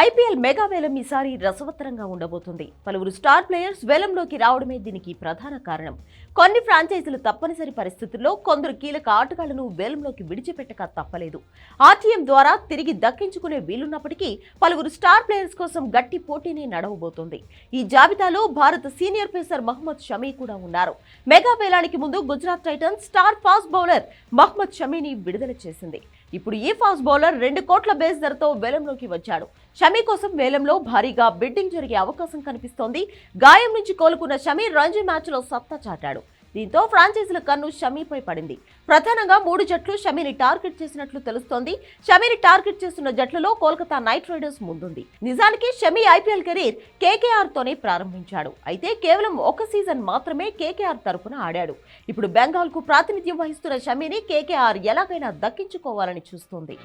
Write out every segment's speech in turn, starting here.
IPL mega వేలం ఈసారి రసవత్తరంగా ఉండబోతుంది. పలువురు స్టార్ ప్లేయర్స్ వేలంలోకి రావడమే దీనికి ప్రధాన కారణం. కొన్ని ఫ్రాంచైజీలు తప్పనిసరి పరిస్థితుల్లో కొందరు కీలక ఆటగాళ్ళను వేలంలోకి విడిచిపెట్టక తప్పలేదు. ఆర్టీఎం ద్వారా తిరిగి దక్కించుకునే వీలున్నప్పటికీ పలువురు స్టార్ ప్లేయర్స్ కోసం గట్టి పోటీనే నడవబోతోంది. ఈ జాబితాలో భారత సీనియర్ పేసర్ మహమ్మద్ షమీ కూడా ఉన్నారు. మెగా వేలానికి ముందు Gujarat titans star fast bowler Mohammed షమీని విడుదల చేసింది. ఇప్పుడు ఈ ఫాస్ట్ బౌలర్ రెండు కోట్ల బేస్ ధరతో వేలంలోకి వచ్చాడు. షమీ కోసం వేలంలో భారీగా బిడ్డింగ్ జరిగే అవకాశం కనిపిస్తోంది. గాయం నుంచి కోలుకున్న షమీ రంజీ మ్యాచ్లో సత్తా చాటాడు. దీంతో ఫ్రాంచైజీల కన్ను షమీపై పడింది. ప్రధానంగా మూడు జట్లు షమీని టార్గెట్ చేసినట్లు తెలుస్తోంది. షమీని టార్గెట్ చేస్తున్న జట్లలో కోల్కతా నైట్ రైడర్స్ ముందుంది. నిజానికి షమీ ఐపీఎల్ కెరీర్ కేకేఆర్ తోనే ప్రారంభించాడు. అయితే కేవలం ఒక సీజన్ మాత్రమే కేకేఆర్ తరపున ఆడాడు. ఇప్పుడు బెంగాల్కు ప్రాతినిధ్యం వహిస్తున్న షమీని కేకేఆర్ ఎలాగైనా దక్కించుకోవాలని చూస్తోంది.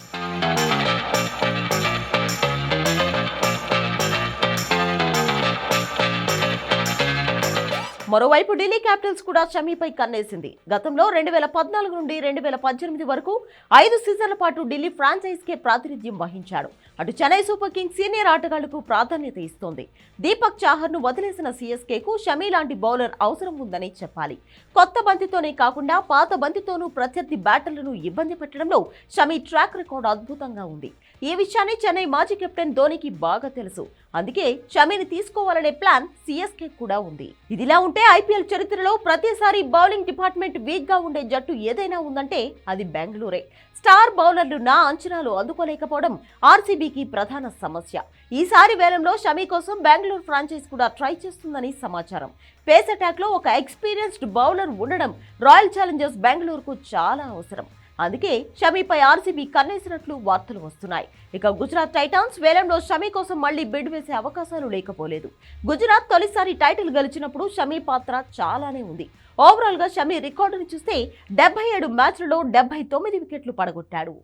మరోవైపు ఢిల్లీ క్యాపిటల్స్ కూడా షమీపై కన్నేసింది. గతంలో రెండు వేల పద్నాలుగు నుండి రెండు వేల పద్దెనిమిది వరకు ఐదు సీజన్ల పాటు ఢిల్లీ ఫ్రాంచైజ్కే ప్రాతినిధ్యం వహించాడు అటు చెన్నై సూపర్ కింగ్స్ సీనియర్ ఆటగాళ్ళకు ప్రాధాన్యత ఇస్తోంది. దీపక్ చాహర్ను వదిలేసిన సీఎస్కేకు షమీ లాంటి బౌలర్ అవసరం ఉందని చెప్పాలి. కొత్త బంతితోనే కాకుండా పాత బంతితోనూ ప్రత్యర్థి బ్యాటర్లను ఇబ్బంది పెట్టడంలో షమీ ట్రాక్ రికార్డ్ అద్భుతంగా ఉంది. ఈ విషయాన్ని చెన్నై మాజీ కెప్టెన్ ధోనికి బాగా తెలుసు. అందుకే షమీని తీసుకోవాలనే ప్లాన్ సీఎస్కే కూడా ఉంది. ఇదిలా ఉంటే ఐపీఎల్ చరిత్రలో ప్రతిసారి బౌలింగ్ డిపార్ట్మెంట్ వీక్గా ఉండే జట్టు ఏదైనా ఉందంటే అది బెంగళూరే. స్టార్ బౌలర్లు నా అంచనాలు అందుకోలేకపోవడం ఆర్సీబీకి ప్రధాన సమస్య. ఈసారి వేలంలో షమీ కోసం బెంగళూరు ఫ్రాంచైజ్ కూడా ట్రై చేస్తుందని సమాచారం. పేస్ అటాక్లో ఒక ఎక్స్పీరియన్స్డ్ బౌలర్ ఉండడం రాయల్ ఛాలెంజర్స్ బెంగళూరుకు చాలా అవసరం. అందుకే షమీపై ఆర్సీబీ కన్నేసినట్లు వార్తలు వస్తున్నాయి. ఇక గుజరాత్ టైటాన్స్ వేలంలో షమీ కోసం మళ్ళీ బిడ్ వేసే అవకాశాలు లేకపోలేదు. గుజరాత్ తొలిసారి టైటిల్ గెలిచినప్పుడు షమీ పాత్ర చాలానే ఉంది. ఓవరాల్గా షమీ రికార్డుని చూస్తే డెబ్బై ఏడు మ్యాచ్లలో డెబ్బై తొమ్మిది వికెట్లు పడగొట్టాడు.